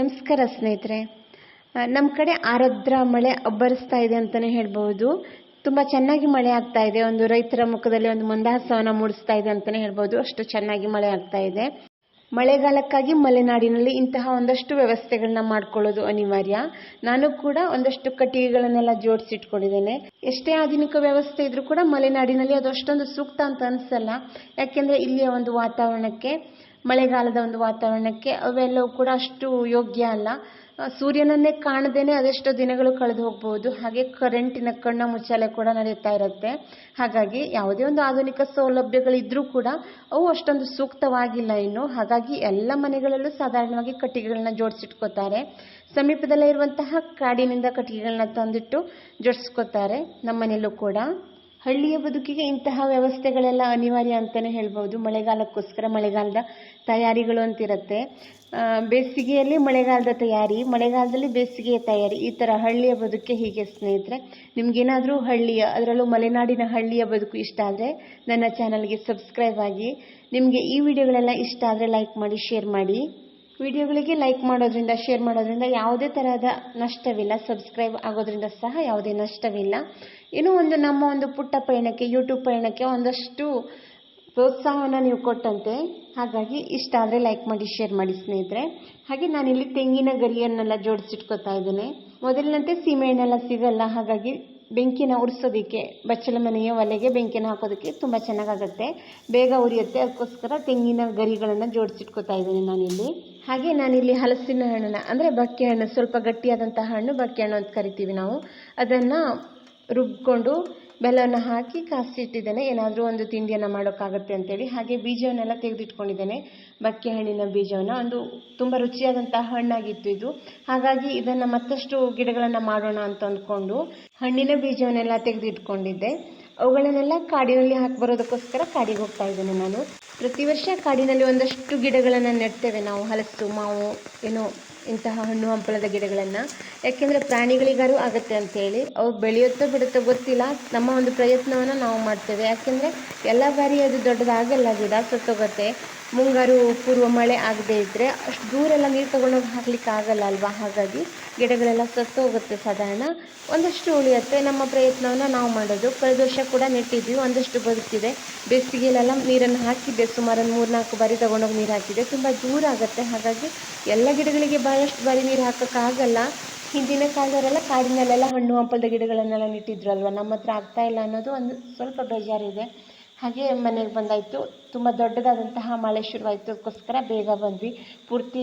ನಮಸ್ಕಾರ ಸ್ನೇಹಿತರೆ. ನಮ್ಮ ಕಡೆ ಆರದ್ರ ಮಳೆ ಅಬ್ಬರಿಸ್ತಾ ಇದೆ ಅಂತಲೇ ಹೇಳ್ಬೋದು ತುಂಬ ಚೆನ್ನಾಗಿ ಮಳೆ ಆಗ್ತಾ ಇದೆ. ಒಂದು ರೈತರ ಮುಖದಲ್ಲಿ ಒಂದು ಮಂದಹಾಸವನ್ನು ಮೂಡಿಸ್ತಾ ಇದೆ ಅಂತಲೇ ಹೇಳ್ಬೋದು ಅಷ್ಟು ಚೆನ್ನಾಗಿ ಮಳೆ ಆಗ್ತಾ ಇದೆ. ಮಳೆಗಾಲಕ್ಕಾಗಿ ಮಲೆನಾಡಿನಲ್ಲಿ ಇಂತಹ ಒಂದಷ್ಟು ವ್ಯವಸ್ಥೆಗಳನ್ನ ಮಾಡ್ಕೊಳ್ಳೋದು ಅನಿವಾರ್ಯ. ನಾನು ಕೂಡ ಒಂದಷ್ಟು ಕಟ್ಟಿಗೆಗಳನ್ನೆಲ್ಲ ಜೋಡಿಸಿಟ್ಕೊಂಡಿದ್ದೇನೆ. ಎಷ್ಟೇ ಆಧುನಿಕ ವ್ಯವಸ್ಥೆ ಇದ್ರೂ ಕೂಡ ಮಲೆನಾಡಿನಲ್ಲಿ ಅದು ಅಷ್ಟೊಂದು ಸೂಕ್ತ ಅಂತ ಅನ್ಸಲ್ಲ. ಯಾಕೆಂದ್ರೆ ಇಲ್ಲಿಯ ಒಂದು ವಾತಾವರಣಕ್ಕೆ ಮಳೆಗಾಲದ ಒಂದು ವಾತಾವರಣಕ್ಕೆ ಅವೆಲ್ಲವೂ ಕೂಡ ಅಷ್ಟು ಯೋಗ್ಯ ಅಲ್ಲ. ಸೂರ್ಯನನ್ನೇ ಕಾಣದೇನೆ ಅದೆಷ್ಟೋ ದಿನಗಳು ಕಳೆದು ಹೋಗ್ಬೋದು. ಹಾಗೆ ಕರೆಂಟಿನ ಕಣ್ಣ ಮುಚ್ಚಾಲೆ ಕೂಡ ನಡೆಯುತ್ತಾ ಇರುತ್ತೆ. ಹಾಗಾಗಿ ಯಾವುದೇ ಒಂದು ಆಧುನಿಕ ಸೌಲಭ್ಯಗಳಿದ್ರೂ ಕೂಡ ಅವು ಅಷ್ಟೊಂದು ಸೂಕ್ತವಾಗಿಲ್ಲ ಇನ್ನು. ಹಾಗಾಗಿ ಎಲ್ಲ ಮನೆಗಳಲ್ಲೂ ಸಾಧಾರಣವಾಗಿ ಕಟ್ಟಿಗೆಗಳನ್ನ ಜೋಡಿಸಿಟ್ಕೋತಾರೆ. ಸಮೀಪದಲ್ಲೇ ಇರುವಂತಹ ಕಾಡಿನಿಂದ ಕಟ್ಟಿಗೆಗಳನ್ನ ತಂದಿಟ್ಟು ಜೋಡಿಸ್ಕೋತಾರೆ. ನಮ್ಮನೆಯಲ್ಲೂ ಕೂಡ. ಹಳ್ಳಿಯ ಬದುಕಿಗೆ ಇಂತಹ ವ್ಯವಸ್ಥೆಗಳೆಲ್ಲ ಅನಿವಾರ್ಯ ಅಂತಲೇ ಹೇಳ್ಬೋದು ಮಳೆಗಾಲಕ್ಕೋಸ್ಕರ ಮಳೆಗಾಲದ ತಯಾರಿಗಳು ಅಂತಿರುತ್ತೆ. ಬೇಸಿಗೆಯಲ್ಲಿ ಮಳೆಗಾಲದ ತಯಾರಿ, ಮಳೆಗಾಲದಲ್ಲಿ ಬೇಸಿಗೆಯ ತಯಾರಿ, ಈ ಥರ ಹಳ್ಳಿಯ ಬದುಕೆ ಹೀಗೆ ಸ್ನೇಹಿತರೆ, ನಿಮಗೇನಾದರೂ ಹಳ್ಳಿಯ, ಅದರಲ್ಲೂ ಮಲೆನಾಡಿನ ಹಳ್ಳಿಯ ಬದುಕು ಇಷ್ಟ ಆದರೆ ನನ್ನ ಚಾನಲ್ಗೆ ಸಬ್ಸ್ಕ್ರೈಬ್ ಆಗಿ. ನಿಮಗೆ ಈ ವಿಡಿಯೋಗಳೆಲ್ಲ ಇಷ್ಟ ಆದರೆ ಲೈಕ್ ಮಾಡಿ ಶೇರ್ ಮಾಡಿ. ವಿಡಿಯೋಗಳಿಗೆ ಲೈಕ್ ಮಾಡೋದ್ರಿಂದ, ಶೇರ್ ಮಾಡೋದ್ರಿಂದ ಯಾವುದೇ ತರಹದ ನಷ್ಟವಿಲ್ಲ. ಸಬ್ಸ್ಕ್ರೈಬ್ ಆಗೋದ್ರಿಂದ ಸಹ ಯಾವುದೇ ನಷ್ಟವಿಲ್ಲ. ಇನ್ನೂ ಒಂದು ನಮ್ಮ ಒಂದು ಪುಟ್ಟ ಪಯಣಕ್ಕೆ ಯೂಟ್ಯೂಬ್ ಪಯಣಕ್ಕೆ ಒಂದಷ್ಟು ಪ್ರೋತ್ಸಾಹವನ್ನು ನೀವು ಕೊಟ್ಟಂತೆ. ಹಾಗಾಗಿ ಇಷ್ಟ ಆದರೆ ಲೈಕ್ ಮಾಡಿ, ಶೇರ್ ಮಾಡಿ ಸ್ನೇಹಿತರೆ. ಹಾಗೆ ನಾನಿಲ್ಲಿ ತೆಂಗಿನ ಗರಿಯನ್ನೆಲ್ಲ ಜೋಡಿಸಿಟ್ಕೋತಾ ಇದ್ದೇನೆ. ಮೊದಲಿನಂತೆ ಸೀಮೆಎಣ್ಣೆಲ್ಲ ಸಿಗಲ್ಲ. ಹಾಗಾಗಿ ಬೆಂಕಿನ ಉರಿಸೋದಕ್ಕೆ, ಬಚ್ಚಲ ಮನೆಯ ಒಲೆಗೆ ಬೆಂಕಿನ ಹಾಕೋದಕ್ಕೆ ತುಂಬ ಚೆನ್ನಾಗಾಗುತ್ತೆ. ಬೇಗ ಉರಿಯುತ್ತೆ. ಅದಕ್ಕೋಸ್ಕರ ತೆಂಗಿನ ಗರಿಗಳನ್ನು ಜೋಡಿಸಿಟ್ಕೋತಾ ಇದ್ದೀನಿ ನಾನಿಲ್ಲಿ. ಹಾಗೆ ನಾನಿಲ್ಲಿ ಹಲಸಿನ ಹಣ್ಣನ್ನ, ಅಂದರೆ ಬಕ್ಕೆ ಹಣ್ಣು, ಸ್ವಲ್ಪ ಗಟ್ಟಿಯಾದಂತಹ ಹಣ್ಣು ಬಕ್ಕೆ ಹಣ್ಣು ಅಂತ ಕರಿತೀವಿ ನಾವು. ಅದನ್ನು ರುಬ್ಕೊಂಡು ಬೆಲ್ಲವನ್ನು ಹಾಕಿ ಕಾಸಿಟ್ಟಿದ್ದೇನೆ ಏನಾದರೂ ಒಂದು ತಿಂಡಿಯನ್ನು ಮಾಡೋಕ್ಕಾಗತ್ತೆ ಅಂತೇಳಿ ಹಾಗೆ ಬೀಜವನ್ನೆಲ್ಲ ತೆಗೆದಿಟ್ಕೊಂಡಿದ್ದೇನೆ. ಬಕ್ಕೆ ಹಣ್ಣಿನ ಬೀಜವನ್ನು. ಒಂದು ತುಂಬ ರುಚಿಯಾದಂತಹ ಹಣ್ಣಾಗಿತ್ತು ಇದು. ಹಾಗಾಗಿ ಇದನ್ನು ಮತ್ತಷ್ಟು ಗಿಡಗಳನ್ನು ಮಾಡೋಣ ಅಂತ ಅಂದ್ಕೊಂಡು ಹಣ್ಣಿನ ಬೀಜವನ್ನೆಲ್ಲ ತೆಗೆದಿಟ್ಕೊಂಡಿದ್ದೆ. ಅವುಗಳನ್ನೆಲ್ಲ ಕಾಡಿನಲ್ಲಿ ಹಾಕಿ ಬರೋದಕ್ಕೋಸ್ಕರ ಕಾಡಿಗೆ ಹೋಗ್ತಾ ಇದ್ದೇನೆ ನಾನು. ಪ್ರತಿ ವರ್ಷ ಕಾಡಿನಲ್ಲಿ ಒಂದಷ್ಟು ಗಿಡಗಳನ್ನು ನೆಡ್ತೇವೆ ನಾವು. ಹಲಸು, ಮಾವು, ಏನೋ ಇಂತಹ ಹಣ್ಣು ಹಂಪಲದ ಗಿಡಗಳನ್ನು. ಯಾಕೆಂದರೆ ಪ್ರಾಣಿಗಳಿಗಾರು ಆಗುತ್ತೆ ಅಂತೇಳಿ. ಅವು ಬೆಳೆಯುತ್ತೋ ಬಿಡುತ್ತೋ ಗೊತ್ತಿಲ್ಲ. ನಮ್ಮ ಒಂದು ಪ್ರಯತ್ನವನ್ನು ನಾವು ಮಾಡ್ತೇವೆ. ಯಾಕೆಂದರೆ ಎಲ್ಲ ಬಾರಿ ಅದು ದೊಡ್ಡದಾಗಲ್ಲ ಗಿಡ ಸತ್ತೋಗುತ್ತೆ. ಮುಂಗಾರು ಪೂರ್ವ ಮಳೆ ಆಗದೇ ಇದ್ದರೆ ಅಷ್ಟು ದೂರೆಲ್ಲ ನೀರು ತೊಗೊಂಡೋಗಿ ಹಾಕ್ಲಿಕ್ಕೆ ಆಗಲ್ಲ ಅಲ್ವಾ? ಹಾಗಾಗಿ ಗಿಡಗಳೆಲ್ಲ ಸತ್ತೋಗುತ್ತೆ ಸಾಧಾರಣ. ಒಂದಷ್ಟು ಉಳಿಯುತ್ತೆ. ನಮ್ಮ ಪ್ರಯತ್ನವನ್ನು ನಾವು ಮಾಡೋದು. ಕಳೆದ ವರ್ಷ ಕೂಡ ನೆಟ್ಟಿದ್ವಿ. ಒಂದಷ್ಟು ಬದುಕಿದೆ ಬೇಸಿಗೆಯಲ್ಲೆಲ್ಲ ನೀರನ್ನು ಹಾಕಿದ್ದೆ. ಸುಮಾರು ಒಂದು ಮೂರ್ನಾಲ್ಕು ಬಾರಿ ತೊಗೊಂಡೋಗಿ ನೀರು ಹಾಕಿದೆ ತುಂಬ ದೂರ ಆಗುತ್ತೆ. ಹಾಗಾಗಿ ಎಲ್ಲ ಗಿಡಗಳಿಗೆ ಭಾಳಷ್ಟು ಬಾರಿ ನೀರು ಹಾಕೋಕ್ಕಾಗಲ್ಲ. ಹಿಂದಿನ ಕಾಲದವರೆಲ್ಲ ಕಾಡಿನಲ್ಲೆಲ್ಲ ಹಣ್ಣು ಹಂಪಲದ ಗಿಡಗಳನ್ನೆಲ್ಲ ನೆಟ್ಟಿದ್ರು ಅಲ್ವಾ ನಮ್ಮ ಹತ್ರ ಆಗ್ತಾ ಇಲ್ಲ ಅನ್ನೋದು ಒಂದು ಸ್ವಲ್ಪ ಬೇಜಾರಿದೆ. ಹಾಗೆ ಮನೆಗೆ ಬಂದಾಯಿತು. ತುಂಬ ದೊಡ್ಡದಾದಂತಹ ಮಳೆ ಶುರುವಾಯಿತು. ಅದಕ್ಕೋಸ್ಕರ ಬೇಗ ಬಂದ್ವಿ. ಪೂರ್ತಿ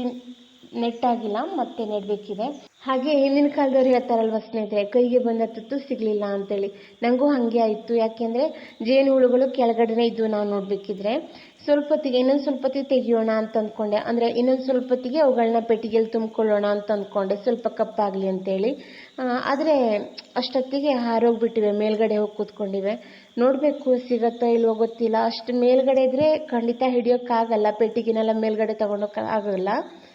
ನೆಟ್ಟಾಗಿಲ್ಲ ಮತ್ತೆ ನೆಡಬೇಕಿದೆ. ಹಾಗೆ ಹಿಂದಿನ ಕಾಲದವ್ರು ಹೇಳ್ತಾರಲ್ವ ಸ್ನೇಹಿತರೆ ಕೈಗೆ ಬಂದ ತುತ್ತು ಸಿಗಲಿಲ್ಲ ಅಂತೇಳಿ. ನನಗೂ ಹಾಗೆ ಆಯಿತು. ಯಾಕೆಂದರೆ ಜೇನು ಹುಳುಗಳು ಕೆಳಗಡೆನೇ ಇದ್ವು ನಾವು ನೋಡಬೇಕಿದ್ರೆ. ಸ್ವಲ್ಪ ಹೊತ್ತಿಗೆ ಇನ್ನೊಂದು ಸ್ವಲ್ಪ ಹೊತ್ತಿಗೆ ತೆಗಿಯೋಣ ಅಂತ ಅಂದ್ಕೊಂಡೆ. ಅಂದರೆ ಇನ್ನೊಂದು ಸ್ವಲ್ಪ ಹೊತ್ತಿಗೆ ಅವುಗಳನ್ನ ಪೆಟ್ಟಿಗೆಯಲ್ಲಿ ತುಂಬಿಕೊಳ್ಳೋಣ ಅಂತ ಅಂದ್ಕೊಂಡೆ ಸ್ವಲ್ಪ ಕಪ್ಪಾಗಲಿ ಅಂತೇಳಿ. ಆದರೆ ಅಷ್ಟೊತ್ತಿಗೆ ಹಾರೋಗ್ಬಿಟ್ಟಿವೆ ಮೇಲ್ಗಡೆ ಹೋಗಿ ಕೂತ್ಕೊಂಡಿವೆ. ನೋಡಬೇಕು ಸಿಗತ್ತೋ ಇಲ್ವೋ ಗೊತ್ತಿಲ್ಲ. ಅಷ್ಟು ಮೇಲ್ಗಡೆ ಇದ್ದರೆ ಖಂಡಿತ ಹಿಡಿಯೋಕ್ಕಾಗಲ್ಲ ಪೆಟ್ಟಿಗೆನೆಲ್ಲ ಮೇಲ್ಗಡೆ ತಗೊಂಡೋಗಿ ಆಗಲ್ಲ. ಆ,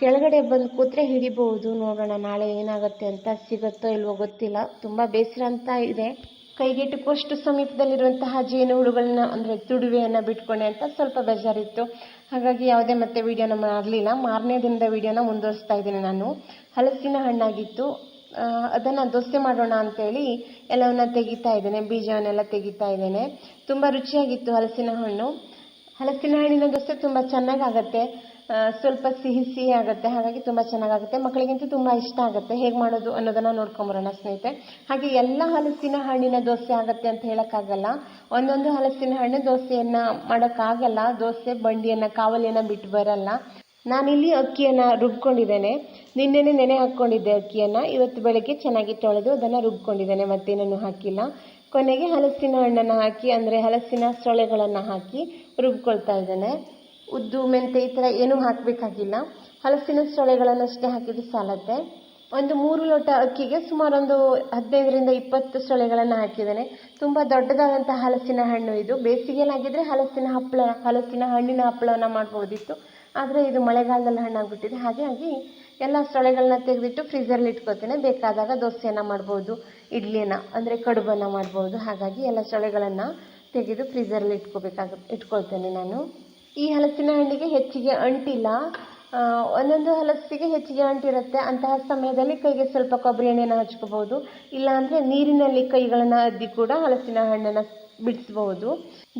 ಕೆಳಗಡೆ ಬಂದು ಕೂತ್ರೆ ಹಿಡಿಬಹುದು. ನೋಡೋಣ, ನಾಳೆ ಏನಾಗುತ್ತೆ ಅಂತ ಸಿಗುತ್ತೋ ಇಲ್ವೋ ಗೊತ್ತಿಲ್ಲ. ತುಂಬ ಬೇಸರ ಅಂತ ಇದೆ. ಕೈಗೆಟುಕುವಷ್ಟು ಸಮೀಪದಲ್ಲಿರುವಂತಹ ಜೇನು ಹುಳುಗಳನ್ನ, ಅಂದರೆ ತುಡುವೆಯನ್ನು ಬಿಟ್ಕೊಂಡೆ ಅಂತ ಸ್ವಲ್ಪ ಬೇಜಾರಿತ್ತು. ಹಾಗಾಗಿ ಯಾವುದೇ ಮತ್ತೆ ವಿಡಿಯೋನ ಮಾಡಲಿಲ್ಲ ಮಾರನೇ ದಿನದ ವಿಡಿಯೋನ ಮುಂದುವರಿಸ್ತಾ ಇದ್ದೀನಿ ನಾನು. ಹಲಸಿನ ಹಣ್ಣಾಗಿತ್ತು. ಅದನ್ನು ದೋಸೆ ಮಾಡೋಣ ಅಂತೇಳಿ ಎಲ್ಲವನ್ನ ತೆಗಿತಾ ಇದ್ದೇನೆ. ಬೀಜವನ್ನೆಲ್ಲ ತೆಗಿತಾ ಇದ್ದೇನೆ. ತುಂಬ ರುಚಿಯಾಗಿತ್ತು ಹಲಸಿನ ಹಣ್ಣು. ಹಲಸಿನ ಹಣ್ಣಿನ ದೋಸೆ ತುಂಬ ಚೆನ್ನಾಗಾಗತ್ತೆ. ಸ್ವಲ್ಪ ಸಿಹಿ ಸಿಹಿ ಆಗುತ್ತೆ. ಹಾಗಾಗಿ ತುಂಬ ಚೆನ್ನಾಗಾಗುತ್ತೆ. ಮಕ್ಕಳಿಗಂತೂ ತುಂಬ ಇಷ್ಟ ಆಗುತ್ತೆ. ಹೇಗೆ ಮಾಡೋದು ಅನ್ನೋದನ್ನು ನೋಡ್ಕೊಂಬರೋಣ ಸ್ನೇಹಿತರೆ. ಹಾಗೆ ಎಲ್ಲ ಹಲಸಿನ ಹಣ್ಣಿನ ದೋಸೆ ಆಗುತ್ತೆ ಅಂತ ಹೇಳೋಕ್ಕಾಗಲ್ಲ. ಒಂದೊಂದು ಹಲಸಿನ ಹಣ್ಣು ದೋಸೆಯನ್ನು ಮಾಡೋಕ್ಕಾಗಲ್ಲ. ದೋಸೆ, ಬಂಡಿಯನ್ನು, ಕಾವಲಿಯನ್ನು ಬಿಟ್ಟು ಬರಲ್ಲ. ನಾನಿಲ್ಲಿ ಅಕ್ಕಿಯನ್ನು ರುಬ್ಕೊಂಡಿದ್ದೇನೆ. ನಿನ್ನೆನೆ ನೆನೆ ಹಾಕ್ಕೊಂಡಿದ್ದೆ ಅಕ್ಕಿಯನ್ನು. ಇವತ್ತು ಬೆಳಗ್ಗೆ ಚೆನ್ನಾಗಿ ತೊಳೆದು ಅದನ್ನು ರುಬ್ಕೊಂಡಿದ್ದೇನೆ. ಮತ್ತೇನನ್ನು ಹಾಕಿಲ್ಲ. ಕೊನೆಗೆ ಹಲಸಿನ ಹಣ್ಣನ್ನು ಹಾಕಿ, ಅಂದರೆ ಹಲಸಿನ ಸೊಳೆಗಳನ್ನು ಹಾಕಿ ರುಬ್ಕೊಳ್ತಾ ಇದ್ದೇನೆ. ಉದ್ದು ಮೆಂತೆ ಈ ಥರ ಏನೂ ಹಾಕಬೇಕಾಗಿಲ್ಲ. ಹಲಸಿನ ಸೊಳೆಗಳನ್ನಷ್ಟೇ ಹಾಕಿದ್ರೆ ಸಾಲತ್ತೆ ಒಂದು ಮೂರು ಲೋಟ ಅಕ್ಕಿಗೆ ಸುಮಾರೊಂದು ಹದಿನೈದರಿಂದ ಇಪ್ಪತ್ತು ಸೊಳೆಗಳನ್ನು ಹಾಕಿದ್ದೇನೆ. ತುಂಬ ದೊಡ್ಡದಾದಂಥ ಹಲಸಿನ ಹಣ್ಣು ಇದು. ಬೇಸಿಗೆಯಲ್ಲಾಗಿದ್ದರೆ ಹಲಸಿನ ಹಪ್ಪಳ ಹಲಸಿನ ಹಣ್ಣಿನ ಹಪ್ಪಳವನ್ನು ಮಾಡ್ಬೋದಿತ್ತು. ಆದರೆ ಇದು ಮಳೆಗಾಲದಲ್ಲಿ ಹಣ್ಣಾಗ್ಬಿಟ್ಟಿದೆ. ಹಾಗಾಗಿ ಎಲ್ಲ ಸೊಳೆಗಳನ್ನ ತೆಗೆದಿಟ್ಟು ಫ್ರೀಸರಲ್ಲಿ ಇಟ್ಕೋತೇನೆ. ಬೇಕಾದಾಗ ದೋಸೆಯನ್ನು ಮಾಡ್ಬೋದು ಇಡ್ಲಿನ ಅಂದರೆ ಕಡುಬನ್ನು ಮಾಡ್ಬೋದು. ಹಾಗಾಗಿ ಎಲ್ಲ ಸೊಳೆಗಳನ್ನು ತೆಗೆದು ಫ್ರೀಸರಲ್ಲಿ ಇಟ್ಕೋಬೇಕಾಗ, ಇಟ್ಕೊಳ್ತೇನೆ ನಾನು. ಈ ಹಲಸಿನ ಹಣ್ಣಿಗೆ ಹೆಚ್ಚಿಗೆ ಅಂಟಿಲ್ಲ. ಒಂದೊಂದು ಹಲಸಿಗೆ ಹೆಚ್ಚಿಗೆ ಅಂಟಿರುತ್ತೆ. ಅಂತಹ ಸಮಯದಲ್ಲಿ ಕೈಗೆ ಸ್ವಲ್ಪ ಕೊಬ್ಬರಿ ಎಣ್ಣೆನ ಹಚ್ಕೋಬಹುದು. ಇಲ್ಲಾಂದರೆ ನೀರಿನಲ್ಲಿ ಕೈಗಳನ್ನು ಅದ್ದಿ ಕೂಡ ಹಲಸಿನ ಹಣ್ಣನ್ನು ಬಿಡಿಸಬಹುದು.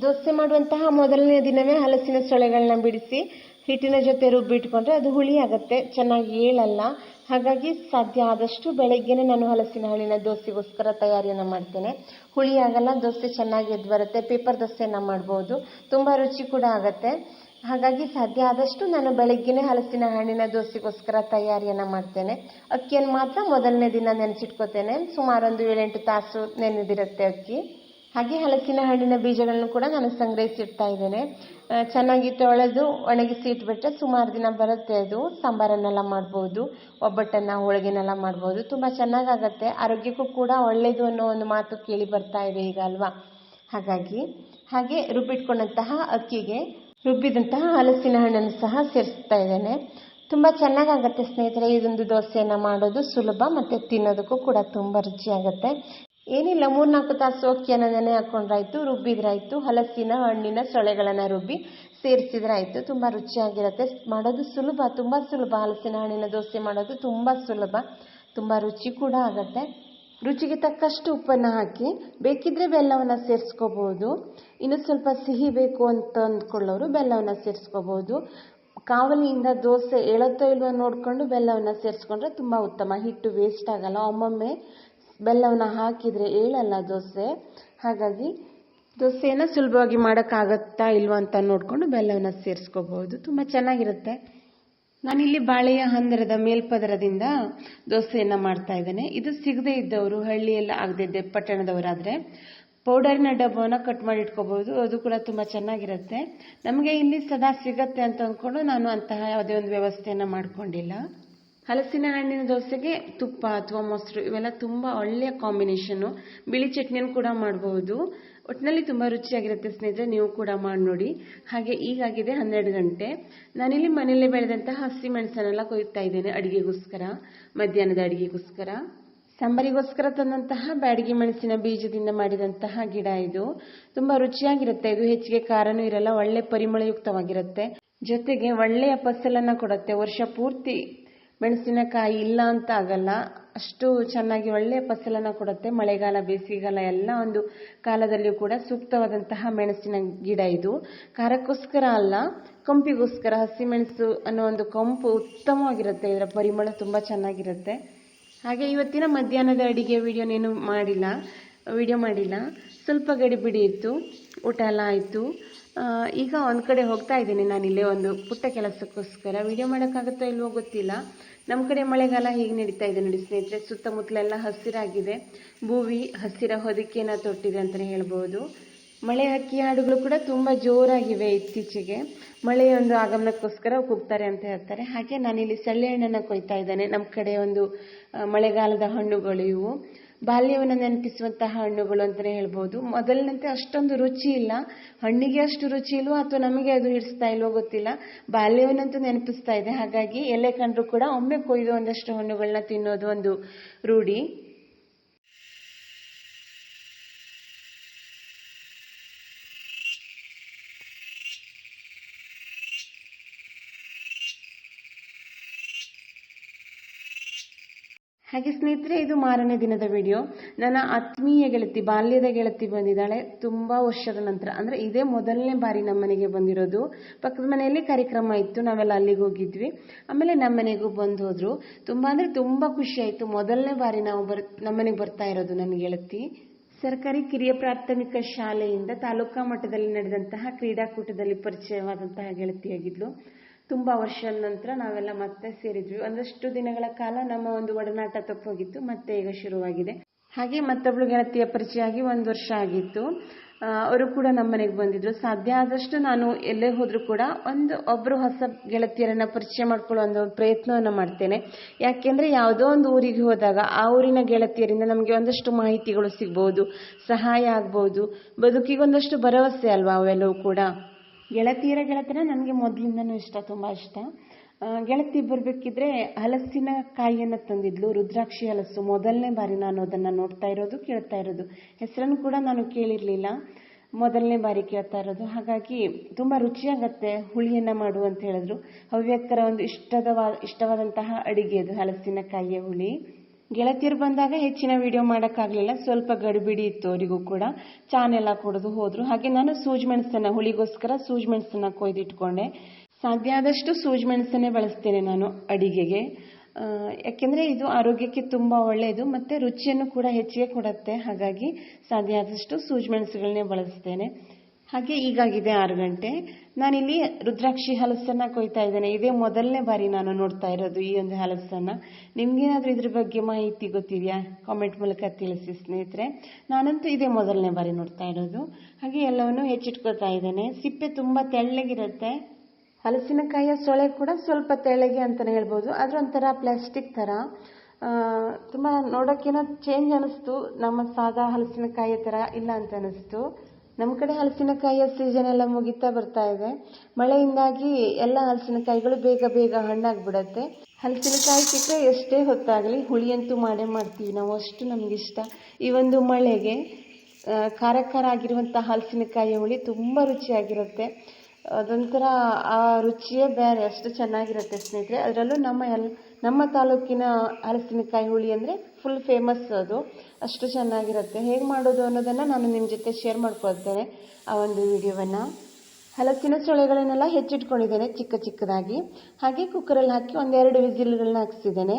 ದೋಸೆ ಮಾಡುವಂತಹ ಮೊದಲನೇ ದಿನವೇ ಹಲಸಿನ ಸೊಳೆಗಳನ್ನ ಬಿಡಿಸಿ ಹಿಟ್ಟಿನ ಜೊತೆ ರುಬ್ಬಿಟ್ಕೊಂಡ್ರೆ ಅದು ಹುಳಿ ಆಗುತ್ತೆ. ಚೆನ್ನಾಗಿ ಏಳಲ್ಲ. ಹಾಗಾಗಿ ಸಾಧ್ಯ ಆದಷ್ಟು ಬೆಳಗ್ಗೆನೆ ನಾನು ಹಲಸಿನ ಹಣ್ಣಿನ ದೋಸೆಗೋಸ್ಕರ ತಯಾರಿಯನ್ನು ಮಾಡ್ತೇನೆ. ಹುಳಿ ಆಗಲ್ಲ, ದೋಸೆ ಚೆನ್ನಾಗಿ ಎದ್ದು ಬರುತ್ತೆ. ಪೇಪರ್ ದೋಸೆನ ಮಾಡ್ಬೋದು. ತುಂಬ ರುಚಿ ಕೂಡ ಆಗುತ್ತೆ. ಹಾಗಾಗಿ ಸಾಧ್ಯ ಆದಷ್ಟು ನಾನು ಬೆಳಗ್ಗೆನೇ ಹಲಸಿನ ಹಣ್ಣಿನ ದೋಸೆಗೋಸ್ಕರ ತಯಾರಿಯನ್ನು ಮಾಡ್ತೇನೆ. ಅಕ್ಕಿಯನ್ನು ಮಾತ್ರ ಮೊದಲನೇ ದಿನ ನೆನೆಸಿಟ್ಕೋತೇನೆ. ಸುಮಾರೊಂದು ಏಳೆಂಟು ತಾಸು ನೆನೆದಿರುತ್ತೆ ಅಕ್ಕಿ. ಹಾಗೆ ಹಲಸಿನ ಹಣ್ಣಿನ ಬೀಜಗಳನ್ನು ಕೂಡ ನಾನು ಸಂಗ್ರಹಿಸಿಡ್ತಾ ಇದ್ದೇನೆ. ಚೆನ್ನಾಗಿ ತೊಳೆದು ಒಣಗಿಸಿ ಇಟ್ಬಿಟ್ರೆ ಸುಮಾರು ದಿನ ಬರುತ್ತೆ ಅದು. ಸಾಂಬಾರನ್ನೆಲ್ಲ ಮಾಡ್ಬೋದು, ಒಬ್ಬಟ್ಟನ್ನು ಹೋಳಿಗೆನೆಲ್ಲ ಮಾಡ್ಬೋದು. ತುಂಬ ಚೆನ್ನಾಗಾಗತ್ತೆ. ಆರೋಗ್ಯಕ್ಕೂ ಕೂಡ ಒಳ್ಳೆಯದು ಅನ್ನೋ ಒಂದು ಮಾತು ಕೇಳಿ ಬರ್ತಾ ಇದೆ ಈಗ ಅಲ್ವಾ? ಹಾಗಾಗಿ, ಹಾಗೆ ರುಬ್ಬಿಟ್ಕೊಂಡಂತಹ ಅಕ್ಕಿಗೆ ರುಬ್ಬಿದಂತಹ ಹಲಸಿನ ಹಣ್ಣನ್ನು ಸಹ ಸೇರಿಸ್ತಾ ಇದ್ದೇನೆ. ತುಂಬ ಚೆನ್ನಾಗಾಗತ್ತೆ ಸ್ನೇಹಿತರೆ, ಇದೊಂದು ದೋಸೆಯನ್ನು ಮಾಡೋದು ಸುಲಭ ಮತ್ತು ತಿನ್ನೋದಕ್ಕೂ ಕೂಡ ತುಂಬ ರುಚಿಯಾಗುತ್ತೆ. ಏನಿಲ್ಲ, ಮೂರ್ನಾಲ್ಕು ತಾಸು ಅಕ್ಕಿಯನ್ನು ನೆನೆ ಹಾಕೊಂಡ್ರಾಯ್ತು, ರುಬ್ಬಿದ್ರಾಯ್ತು, ಹಲಸಿನ, ಹಣ್ಣಿನ ಸೊಳೆಗಳನ್ನು ರುಬ್ಬಿ ಸೇರಿಸಿದ್ರಾಯ್ತು, ತುಂಬ ರುಚಿಯಾಗಿರುತ್ತೆ. ಮಾಡೋದು ಸುಲಭ, ತುಂಬ ಸುಲಭ. ಹಲಸಿನ ಹಣ್ಣಿನ ದೋಸೆ ಮಾಡೋದು ತುಂಬ ಸುಲಭ, ತುಂಬ ರುಚಿ ಕೂಡ ಆಗುತ್ತೆ. ರುಚಿಗೆ ತಕ್ಕಷ್ಟು ಉಪ್ಪನ್ನು ಹಾಕಿ, ಬೇಕಿದ್ರೆ ಬೆಲ್ಲವನ್ನು ಸೇರಿಸ್ಕೋಬಹುದು ಇನ್ನು ಸ್ವಲ್ಪ ಸಿಹಿ ಬೇಕು ಅಂತ ಅಂದ್ಕೊಳ್ಳೋರು ಬೆಲ್ಲವನ್ನು ಸೇರಿಸ್ಕೋಬಹುದು ಕಾವಲಿಯಿಂದ ದೋಸೆ ಎಳತ್ತೋ ಇಲ್ವೋ ನೋಡಿಕೊಂಡು ಬೆಲ್ಲವನ್ನು ಸೇರಿಸ್ಕೊಂಡ್ರೆ ತುಂಬ ಉತ್ತಮ. ಹಿಟ್ಟು ವೇಸ್ಟ್ ಆಗಲ್ಲ. ಒಮ್ಮೊಮ್ಮೆ ಬೆಲ್ಲವನ್ನು ಹಾಕಿದರೆ ಏಳಲ್ಲ ದೋಸೆ? ಹಾಗಾಗಿ ದೋಸೆನ ಸುಲಭವಾಗಿ ಮಾಡೋಕ್ಕಾಗತ್ತಾ ಇಲ್ವಾ ಅಂತ ನೋಡಿಕೊಂಡು ಬೆಲ್ಲವನ್ನು ಸೇರಿಸ್ಕೋಬಹುದು. ತುಂಬ ಚೆನ್ನಾಗಿರುತ್ತೆ. ನಾನಿಲ್ಲಿ ಬಾಳೆಯ ಹಂದರದ ಮೇಲ್ಪದರದಿಂದ ದೋಸೆಯನ್ನು ಮಾಡ್ತಾ ಇದ್ದೇನೆ. ಇದು ಸಿಗದೇ ಇದ್ದವರು, ಹಳ್ಳಿಯಲ್ಲಿ ಆಗದಿದ್ದೆ ಪಟ್ಟಣದವರಾದರೆ ಪೌಡರಿನ ಡಬ್ಬವನ್ನು ಕಟ್ ಮಾಡಿ ಇಟ್ಕೋಬಹುದು ಅದು ಕೂಡ ತುಂಬ ಚೆನ್ನಾಗಿರುತ್ತೆ. ನಮಗೆ ಇಲ್ಲಿ ಸದಾ ಸಿಗತ್ತೆ ಅಂತ ಅಂದ್ಕೊಂಡು ನಾನು ಅಂತಹ ಯಾವುದೇ ಒಂದು ವ್ಯವಸ್ಥೆಯನ್ನು ಮಾಡ್ಕೊಂಡಿಲ್ಲ. ಹಲಸಿನ ಹಣ್ಣಿನ ದೋಸೆಗೆ ತುಪ್ಪ ಅಥವಾ ಮೊಸರು, ಇವೆಲ್ಲ ತುಂಬ ಒಳ್ಳೆಯ ಕಾಂಬಿನೇಷನ್ನು ಬಿಳಿ ಚಟ್ನಿಯನ್ನು ಕೂಡ ಮಾಡಬಹುದು ಒಟ್ಟಿನಲ್ಲಿ ತುಂಬ ರುಚಿಯಾಗಿರುತ್ತೆ ಸ್ನೇಹಿತರೆ, ನೀವು ಕೂಡ ಮಾಡಿ ನೋಡಿ. ಹಾಗೆ ಈಗಾಗಿದೆ ಹನ್ನೆರಡು ಗಂಟೆ. ನಾನಿಲ್ಲಿ ಮನೆಯಲ್ಲೇ ಬೆಳೆದಂತಹ ಹಸಿ ಮೆಣಸನ್ನೆಲ್ಲ ಕೊಯ್ತಾ ಇದ್ದೇನೆ ಅಡಿಗೆಗೋಸ್ಕರ, ಮಧ್ಯಾಹ್ನದ ಅಡಿಗೆಗೋಸ್ಕರ. ಸಾಂಬಾರಿಗೋಸ್ಕರ ತಂದಂತಹ ಬ್ಯಾಡಗಿ ಮೆಣಸಿನ ಬೀಜದಿಂದ ಮಾಡಿದಂತಹ ಗಿಡ ಇದು. ತುಂಬ ರುಚಿಯಾಗಿರುತ್ತೆ. ಇದು ಹೆಚ್ಚಿಗೆ ಖಾರನೂ ಇರಲ್ಲ, ಒಳ್ಳೆ ಪರಿಮಳಯುಕ್ತವಾಗಿರುತ್ತೆ. ಜೊತೆಗೆ ಒಳ್ಳೆಯ ಫಸಲನ್ನ ಕೊಡುತ್ತೆ. ವರ್ಷ ಪೂರ್ತಿ ಮೆಣಸಿನಕಾಯಿ ಇಲ್ಲ ಅಂತ ಆಗಲ್ಲ. ಅಷ್ಟು ಚೆನ್ನಾಗಿ ಒಳ್ಳೆಯ ಫಸಲನ್ನ ಕೊಡುತ್ತೆ. ಮಳೆಗಾಲ, ಬೇಸಿಗೆಗಾಲ ಎಲ್ಲ ಒಂದು ಕಾಲದಲ್ಲಿಯೂ ಕೂಡ ಸೂಕ್ತವಾದಂತಹ ಮೆಣಸಿನ ಗಿಡ ಇದು. ಖಾರಕ್ಕೋಸ್ಕರ ಅಲ್ಲ, ಕಂಪಿಗೋಸ್ಕರ ಹಸಿಮೆಣಸು ಅನ್ನೋ ಒಂದು ಕಂಪು ಉತ್ತಮವಾಗಿರುತ್ತೆ. ಇದರ ಪರಿಮಳ ತುಂಬ ಚೆನ್ನಾಗಿರುತ್ತೆ. ಹಾಗೆ ಇವತ್ತಿನ ಮಧ್ಯಾಹ್ನದ ಅಡಿಗೆ ವಿಡಿಯೋನೇನು ಮಾಡಿಲ್ಲ ವಿಡಿಯೋ ಮಾಡಿಲ್ಲ. ಸ್ವಲ್ಪ ಗಡಿಬಿಡಿ ಇತ್ತು. ಊಟ ಎಲ್ಲ ಆಯಿತು. ಈಗ ಒಂದು ಕಡೆ ಹೋಗ್ತಾ ಇದ್ದೀನಿ ನಾನಿಲ್ಲೇ ಒಂದು ಪುಟ್ಟ ಕೆಲಸಕ್ಕೋಸ್ಕರ. ವಿಡಿಯೋ ಮಾಡೋಕ್ಕಾಗುತ್ತೋ ಇಲ್ವೋ ಗೊತ್ತಿಲ್ಲ. ನಮ್ಮ ಕಡೆ ಮಳೆಗಾಲ ಹೀಗೆ ನಡೀತಾ ಇದೆ ನೋಡಿ ಸ್ನೇಹಿತರೆ. ಸುತ್ತಮುತ್ತಲೆಲ್ಲ ಹಸಿರಾಗಿದೆ. ಭೂವಿ ಹಸಿರ ಹೊದಿಕೆನ ತೊಟ್ಟಿದೆ ಅಂತಲೇ ಹೇಳ್ಬೋದು. ಮಳೆ ಹಕ್ಕಿ ಹಾಡುಗಳು ಕೂಡ ತುಂಬ ಜೋರಾಗಿವೆ ಇತ್ತೀಚೆಗೆ. ಮಳೆಯ ಒಂದು ಆಗಮನಕ್ಕೋಸ್ಕರ ಕೂಗ್ತಾರೆ ಅಂತ ಹೇಳ್ತಾರೆ. ಹಾಗೆ ನಾನಿಲ್ಲಿ ಸಳ್ಳೆ ಹಣ್ಣನ್ನು ಕೊಯ್ತಾ ಇದ್ದೇನೆ. ನಮ್ಮ ಕಡೆ ಒಂದು ಮಳೆಗಾಲದ ಹಣ್ಣುಗಳು ಇವು. ಬಾಲ್ಯವನ್ನು ನೆನಪಿಸುವಂತಹ ಹಣ್ಣುಗಳು ಅಂತಲೇ ಹೇಳ್ಬೋದು. ಮೊದಲಿನಂತೆ ಅಷ್ಟೊಂದು ರುಚಿ ಇಲ್ಲ. ಹಣ್ಣಿಗೆ ಅಷ್ಟು ರುಚಿ ಇಲ್ವೋ ಅಥವಾ ನಮಗೆ ಅದು ಹಿಡಿಸ್ತಾ ಇಲ್ವೋ ಗೊತ್ತಿಲ್ಲ. ಬಾಲ್ಯವನ್ನಂತೂ ನೆನಪಿಸ್ತಾ ಇದೆ. ಹಾಗಾಗಿ ಎಲೆ ಕಂಡರೂ ಕೂಡ ಒಮ್ಮೆ ಕೊಯ್ದು ಒಂದಷ್ಟು ಹಣ್ಣುಗಳನ್ನ ತಿನ್ನೋದು ಒಂದು ರೂಢಿ. ಹಾಗೆ ಸ್ನೇಹಿತರೆ, ಇದು ಮಾರನೇ ದಿನದ ವಿಡಿಯೋ ನನ್ನ ಆತ್ಮೀಯ ಗೆಳತಿ, ಬಾಲ್ಯದ ಗೆಳತಿ ಬಂದಿದ್ದಾಳೆ. ತುಂಬ ವರ್ಷದ ನಂತರ, ಅಂದರೆ ಇದೇ ಮೊದಲನೇ ಬಾರಿ ನಮ್ಮ ಮನೆಗೆ ಬಂದಿರೋದು. ಪಕ್ಕದ ಮನೆಯಲ್ಲಿ ಕಾರ್ಯಕ್ರಮ ಇತ್ತು, ನಾವೆಲ್ಲ ಅಲ್ಲಿಗೆ ಹೋಗಿದ್ವಿ. ಆಮೇಲೆ ನಮ್ಮ ಮನೆಗೂ ಬಂದು ಹೋದ್ರು. ತುಂಬ ಅಂದರೆ ತುಂಬ ಖುಷಿ ಆಯಿತು. ಮೊದಲನೇ ಬಾರಿ ನಾವು ಬರ್, ನಮ್ಮ ಮನೆಗೆ ಬರ್ತಾ ಇರೋದು ನನ್ನ ಗೆಳತಿ. ಸರ್ಕಾರಿ ಕಿರಿಯ ಪ್ರಾಥಮಿಕ ಶಾಲೆಯಿಂದ ತಾಲೂಕಾ ಮಟ್ಟದಲ್ಲಿ ನಡೆದಂತಹ ಕ್ರೀಡಾಕೂಟದಲ್ಲಿ ಪರಿಚಯವಾದಂತಹ ಗೆಳತಿಯಾಗಿದ್ಲು. ತುಂಬ ವರ್ಷದ ನಂತರ ನಾವೆಲ್ಲ ಮತ್ತೆ ಸೇರಿದ್ವಿ. ಒಂದಷ್ಟು ದಿನಗಳ ಕಾಲ ನಮ್ಮ ಒಂದು ಒಡನಾಟ ತಪ್ಪೋಗಿತ್ತು, ಮತ್ತೆ ಈಗ ಶುರುವಾಗಿದೆ. ಹಾಗೆ ಮತ್ತೊಬ್ಳು ಗೆಳತಿಯ ಪರಿಚಯ ಆಗಿ ಒಂದು ವರ್ಷ ಆಗಿತ್ತು. ಅವರು ಕೂಡ ನಮ್ಮ ಮನೆಗೆ ಬಂದಿದ್ರು. ಸಾಧ್ಯ ಆದಷ್ಟು ನಾನು ಎಲ್ಲೇ ಹೋದ್ರು ಕೂಡ ಒಂದು ಒಬ್ಬರು ಹೊಸ ಗೆಳತಿಯರನ್ನ ಪರಿಚಯ ಮಾಡ್ಕೊಳ್ಳೋ ಒಂದು ಪ್ರಯತ್ನವನ್ನ ಮಾಡ್ತೇನೆ. ಯಾಕೆಂದ್ರೆ ಯಾವುದೋ ಒಂದು ಊರಿಗೆ ಹೋದಾಗ ಆ ಊರಿನ ಗೆಳತಿಯರಿಂದ ನಮಗೆ ಒಂದಷ್ಟು ಮಾಹಿತಿಗಳು ಸಿಗ್ಬೋದು, ಸಹಾಯ ಆಗ್ಬೋದು. ಬದುಕಿಗೊಂದಷ್ಟು ಭರವಸೆ ಅಲ್ವಾ ಅವೆಲ್ಲವೂ ಕೂಡ? ಗೆಳತಿಯರ ಗೆಳತನ ನನಗೆ ಮೊದಲಿಂದನೂ ಇಷ್ಟ, ತುಂಬ ಇಷ್ಟ. ಗೆಳತಿ ಬರಬೇಕಿದ್ರೆ ಹಲಸಿನ ಕಾಯಿಯನ್ನು ತಂದಿದ್ಲು, ರುದ್ರಾಕ್ಷಿ ಹಲಸು. ಮೊದಲನೇ ಬಾರಿ ನಾನು ಅದನ್ನು ನೋಡ್ತಾ ಇರೋದು, ಕೇಳ್ತಾ ಇರೋದು. ಹೆಸರನ್ನು ಕೂಡ ನಾನು ಕೇಳಿರಲಿಲ್ಲ. ಮೊದಲನೇ ಬಾರಿ ಕೇಳ್ತಾ ಇರೋದು. ಹಾಗಾಗಿ ತುಂಬ ರುಚಿಯಾಗತ್ತೆ ಹುಳಿಯನ್ನು ಮಾಡು ಅಂತ ಹೇಳಿದ್ರು. ಹವ್ಯಕರ ಒಂದು ಇಷ್ಟದ ಇಷ್ಟವಾದಂತಹ ಅಡಿಗೆ ಅದು ಹಲಸಿನಕಾಯಿಯ ಹುಳಿ. ಗೆಳತಿಯರು ಬಂದಾಗ ಹೆಚ್ಚಿನ ವಿಡಿಯೋ ಮಾಡೋಕ್ಕಾಗಲಿಲ್ಲ. ಸ್ವಲ್ಪ ಗಡಿಬಿಡಿ ಇತ್ತು ಅವರಿಗೂ ಕೂಡ. ಚಾನೆಲ್ಲ ಕೊಡೋದು ಹೋದರು. ಹಾಗೆ ನಾನು ಸೂಜಿ ಮೆಣಸನ್ನು, ಹುಳಿಗೋಸ್ಕರ ಸೂಜಿ ಮೆಣಸನ್ನು ಕೊಯ್ದಿಟ್ಕೊಂಡೆ. ಸಾಧ್ಯ ಆದಷ್ಟು ಸೂಜಿ ಮೆಣಸನ್ನೇ ಬಳಸ್ತೇನೆ ನಾನು ಅಡಿಗೆಗೆ. ಯಾಕೆಂದರೆ ಇದು ಆರೋಗ್ಯಕ್ಕೆ ತುಂಬ ಒಳ್ಳೆಯದು ಮತ್ತು ರುಚಿಯನ್ನು ಕೂಡ ಹೆಚ್ಚಿಗೆ ಕೊಡುತ್ತೆ. ಹಾಗಾಗಿ ಸಾಧ್ಯ ಆದಷ್ಟು ಸೂಜಿ ಮೆಣಸುಗಳನ್ನೇ ಬಳಸ್ತೇನೆ. ಹಾಗೆ ಈಗಾಗಿದೆ ಆರು ಗಂಟೆ. ನಾನಿಲ್ಲಿ ರುದ್ರಾಕ್ಷಿ ಹಲಸನ್ನು ಕೊಯ್ತಾ ಇದ್ದೇನೆ. ಇದೇ ಮೊದಲನೇ ಬಾರಿ ನಾನು ನೋಡ್ತಾ ಇರೋದು ಈ ಒಂದು ಹಲಸನ್ನು. ನಿಮ್ಗೇನಾದ್ರೂ ಇದ್ರ ಬಗ್ಗೆ ಮಾಹಿತಿ ಗೊತ್ತಿದೆಯಾ? ಕಾಮೆಂಟ್ ಮೂಲಕ ತಿಳಿಸಿ ಸ್ನೇಹಿತರೆ. ನಾನಂತೂ ಇದೇ ಮೊದಲನೇ ಬಾರಿ ನೋಡ್ತಾ ಇರೋದು. ಹಾಗೆ ಎಲ್ಲವನ್ನು ಹೆಚ್ಚಿಟ್ಕೋತಾ ಇದ್ದೇನೆ. ಸಿಪ್ಪೆ ತುಂಬ ತೆಳ್ಳಗಿರುತ್ತೆ. ಹಲಸಿನಕಾಯಿಯ ಸೊಳೆ ಕೂಡ ಸ್ವಲ್ಪ ತೆಳ್ಳಗೆ ಅಂತಲೇ ಹೇಳ್ಬೋದು. ಅದ್ರೊಂಥರ ಪ್ಲಾಸ್ಟಿಕ್ ಥರ. ತುಂಬಾ ನೋಡೋಕ್ಕೇನೋ ಚೇಂಜ್ ಅನಿಸ್ತು. ನಮ್ಮ ಸಾದಾ ಹಲಸಿನಕಾಯಿ ಥರ ಇಲ್ಲ ಅಂತ ಅನಿಸ್ತು. ನಮ್ಮ ಕಡೆ ಹಲಸಿನಕಾಯಿಯ ಸೀಸನ್ ಎಲ್ಲ ಮುಗಿತಾ ಬರ್ತಾ ಇದೆ. ಮಳೆಯಿಂದಾಗಿ ಎಲ್ಲ ಹಲಸಿನಕಾಯಿಗಳು ಬೇಗ ಬೇಗ ಹಣ್ಣಾಗ್ಬಿಡತ್ತೆ. ಹಲಸಿನಕಾಯಿ ಸಿಕ್ಕರೆ ಎಷ್ಟೇ ಹೊತ್ತಾಗಲಿ ಹುಳಿಯಂತೂ ಮಾಡೇ ಮಾಡ್ತೀವಿ ನಾವು, ಅಷ್ಟು ನಮಗಿಷ್ಟ. ಈ ಒಂದು ಮಳೆಗೆ ಖಾರ ಖಾರ ಆಗಿರುವಂಥ ಹಲಸಿನಕಾಯಿಯ ಹುಳಿ ತುಂಬ ರುಚಿಯಾಗಿರುತ್ತೆ. ಅದೊಂಥರ ಆ ರುಚಿಯೇ ಬೇರೆ, ಅಷ್ಟು ಚೆನ್ನಾಗಿರುತ್ತೆ ಸ್ನೇಹಿತರೆ. ಅದರಲ್ಲೂ ನಮ್ಮ ಎಲ್ ನಮ್ಮ ತಾಲೂಕಿನ ಹಲಸಿನಕಾಯಿ ಹುಳಿ ಅಂದರೆ ಫುಲ್ ಫೇಮಸ್ ಅದು. ಅಷ್ಟು ಚೆನ್ನಾಗಿರುತ್ತೆ. ಹೇಗೆ ಮಾಡೋದು ಅನ್ನೋದನ್ನು ನಾನು ನಿಮ್ಮ ಜೊತೆ ಶೇರ್ ಮಾಡ್ಕೊಳ್ತೇನೆ ಆ ಒಂದು ವಿಡಿಯೋವನ್ನು. ಹಲಸಿನ ಸೊಳೆಗಳನ್ನೆಲ್ಲ ಹೆಚ್ಚಿಟ್ಕೊಂಡಿದ್ದೇನೆ ಚಿಕ್ಕ ಚಿಕ್ಕದಾಗಿ. ಹಾಗೆ ಕುಕ್ಕರಲ್ಲಿ ಹಾಕಿ ಒಂದೆರಡು ವಿಸಿಲ್ಗಳನ್ನ ಹಾಕ್ಸಿದ್ದೇನೆ.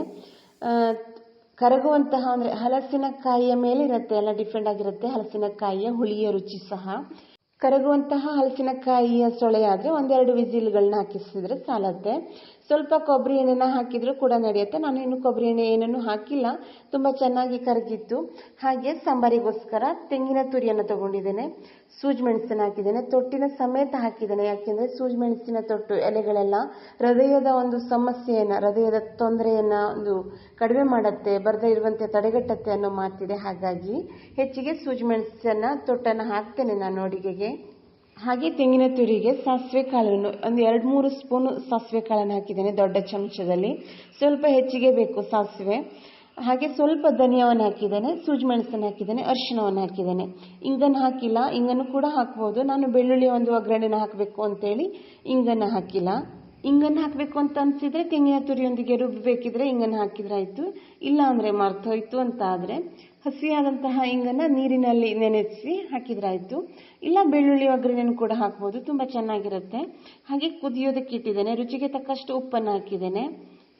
ಕರಗುವಂತಹ ಅಂದರೆ ಹಲಸಿನಕಾಯಿಯ ಮೇಲೆ ಇರುತ್ತೆ ಎಲ್ಲ ಡಿಫ್ರೆಂಟ್ ಆಗಿರುತ್ತೆ ಹಲಸಿನಕಾಯಿಯ ಹುಳಿಯ ರುಚಿ ಸಹ. ಕರಗುವಂತಹ ಹಲಸಿನಕಾಯಿಯ ಸೊಳೆ ಆದರೆ ಒಂದೆರಡು ವಿಸಿಲ್ಗಳನ್ನ ಹಾಕಿಸಿದ್ರೆ ಸಾಲತ್ತೆ. ಸ್ವಲ್ಪ ಕೊಬ್ಬರಿ ಎಣ್ಣೆನ ಹಾಕಿದ್ರು ಕೂಡ ನಡೆಯುತ್ತೆ. ನಾನು ಇನ್ನು ಕೊಬ್ಬರಿ ಎಣ್ಣೆ ಏನನ್ನು ಹಾಕಿಲ್ಲ. ತುಂಬ ಚೆನ್ನಾಗಿ ಕರಗಿತ್ತು ಹಾಗೆ ಸಾಂಬಾರಿಗೋಸ್ಕರ ತೆಂಗಿನ ತುರಿಯನ್ನು ತಗೊಂಡಿದ್ದೇನೆ. ಸೂಜಿ ಮೆಣಸನ್ನು ಹಾಕಿದ್ದೇನೆ. ತೊಟ್ಟಿನ ಸಮೇತ ಹಾಕಿದ್ದೇನೆ. ಯಾಕೆಂದರೆ ಸೂಜಿ ಮೆಣಸಿನ ತೊಟ್ಟು ಎಲೆಗಳೆಲ್ಲ ಹೃದಯದ ಒಂದು ಸಮಸ್ಯೆಯನ್ನು, ಹೃದಯದ ತೊಂದರೆಯನ್ನು ಒಂದು ಕಡಿಮೆ ಮಾಡುತ್ತೆ, ಬರದೇ ಇರುವಂತೆ ತಡೆಗಟ್ಟತ್ತೆ ಅನ್ನೋ ಮಾತಿದೆ. ಹಾಗಾಗಿ ಹೆಚ್ಚಿಗೆ ಸೂಜಿ ಮೆಣಸನ್ನು ತೊಟ್ಟನ್ನು ಹಾಕ್ತೇನೆ ನಾನು ಅಡಿಗೆಗೆ. ಹಾಗೆ ತೆಂಗಿನ ತುರಿಗೆ ಸಾಸಿವೆ ಕಾಳನ್ನು, ಒಂದು ಎರಡು ಮೂರು ಸ್ಪೂನು ಸಾಸಿವೆ ಕಾಳನ್ನು ಹಾಕಿದ್ದೇನೆ ದೊಡ್ಡ ಚಮಚದಲ್ಲಿ. ಸ್ವಲ್ಪ ಹೆಚ್ಚಿಗೆ ಬೇಕು ಸಾಸಿವೆ. ಹಾಗೆ ಸ್ವಲ್ಪ ಧನಿಯಾವನ್ನು ಹಾಕಿದ್ದೇನೆ, ಸೂಜಿ ಮೆಣಸನ್ನು ಹಾಕಿದ್ದೇನೆ, ಅರಿಶಿಣವನ್ನು ಹಾಕಿದ್ದೇನೆ. ಇಂಗನ್ನು ಹಾಕಿಲ್ಲ, ಇಂಗನ್ನು ಕೂಡ ಹಾಕ್ಬೋದು. ನಾನು ಬೆಳ್ಳುಳ್ಳಿ ಒಂದು ಒಗ್ಗರಣೆನ ಹಾಕಬೇಕು ಅಂತೇಳಿ ಇಂಗನ್ನು ಹಾಕಿಲ್ಲ. ಇಂಗನ್ನು ಹಾಕಬೇಕು ಅಂತ ಅನ್ಸಿದ್ರೆ ತೆಂಗಿನ ತುರಿಯೊಂದಿಗೆ ರುಬ್ಬಬೇಕಿದ್ರೆ ಇಂಗನ್ನು ಹಾಕಿದ್ರೆ ಆಯಿತು. ಇಲ್ಲ ಅಂದರೆ ಮರ್ತೋಯ್ತು ಅಂತ ಆದರೆ ಹಸಿಯಾದಂತಹ ಇಂಗನ್ನು ನೀರಿನಲ್ಲಿ ನೆನೆಸಿ ಹಾಕಿದ್ರಾಯ್ತು ಇಲ್ಲ ಬೆಳ್ಳುಳ್ಳಿ ಒಗ್ಗರಣೆನೂ ಕೂಡ ಹಾಕ್ಬೋದು, ತುಂಬ ಚೆನ್ನಾಗಿರುತ್ತೆ. ಹಾಗೆ ಕುದಿಯೋದಕ್ಕೆ ಇಟ್ಟಿದ್ದೇನೆ, ರುಚಿಗೆ ತಕ್ಕಷ್ಟು ಉಪ್ಪನ್ನು ಹಾಕಿದ್ದೇನೆ.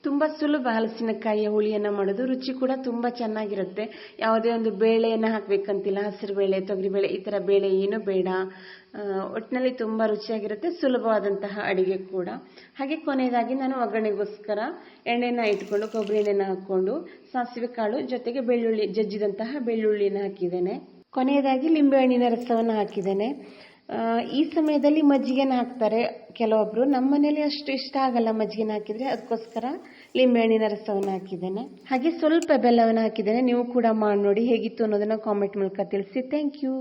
ತುಂಬ ಸುಲಭ ಹಲಸಿನಕಾಯಿಯ ಹುಳಿಯನ್ನು ಮಾಡೋದು. ರುಚಿ ಕೂಡ ತುಂಬ ಚೆನ್ನಾಗಿರುತ್ತೆ. ಯಾವುದೇ ಒಂದು ಬೇಳೆಯನ್ನು ಹಾಕಬೇಕಂತಿಲ್ಲ, ಹಸಿರು ಬೇಳೆ ತೊಗರಿಬೇಳೆ ಈ ಥರ ಬೇಳೆ ಏನು ಬೇಡ. ಒಟ್ಟಿನಲ್ಲಿ ತುಂಬ ರುಚಿಯಾಗಿರುತ್ತೆ, ಸುಲಭವಾದಂತಹ ಅಡಿಗೆ ಕೂಡ. ಹಾಗೆ ಕೊನೆಯದಾಗಿ ನಾನು ಒಗ್ಗರಣೆಗೋಸ್ಕರ ಎಣ್ಣೆನ ಇಟ್ಕೊಂಡು, ಕೊಬ್ಬರಿ ಎಣ್ಣೆನ ಹಾಕ್ಕೊಂಡು, ಸಾಸಿವೆ ಕಾಳು ಜೊತೆಗೆ ಬೆಳ್ಳುಳ್ಳಿ, ಜಜ್ಜಿದಂತಹ ಬೆಳ್ಳುಳ್ಳಿನ ಹಾಕಿದ್ದೇನೆ. ಕೊನೆಯದಾಗಿ ಲಿಂಬೆಹಣ್ಣಿನ ರಸವನ್ನು ಹಾಕಿದ್ದೇನೆ. ಈ ಸಮಯದಲ್ಲಿ ಮಜ್ಜಿಗೆನ ಹಾಕ್ತಾರೆ ಕೆಲವೊಬ್ಬರು ನಮ್ಮ ಮನೇಲಿ ಅಷ್ಟು ಇಷ್ಟ ಆಗಲ್ಲ ಮಜ್ಜಿಗೆನ ಹಾಕಿದ್ರೆ. ಅದಕ್ಕೋಸ್ಕರ ಲಿಂಬೆಹಣ್ಣಿನ ರಸವನ್ನು ಹಾಕಿದ್ದೇನೆ. ಹಾಗೆ ಸ್ವಲ್ಪ ಬೆಲ್ಲವನ್ನು ಹಾಕಿದ್ದೇನೆ. ನೀವು ಕೂಡ ಮಾಡಿ ನೋಡಿ ಹೇಗಿತ್ತು ಅನ್ನೋದನ್ನ ಕಾಮೆಂಟ್ ಮೂಲಕ ತಿಳಿಸಿ. Thank you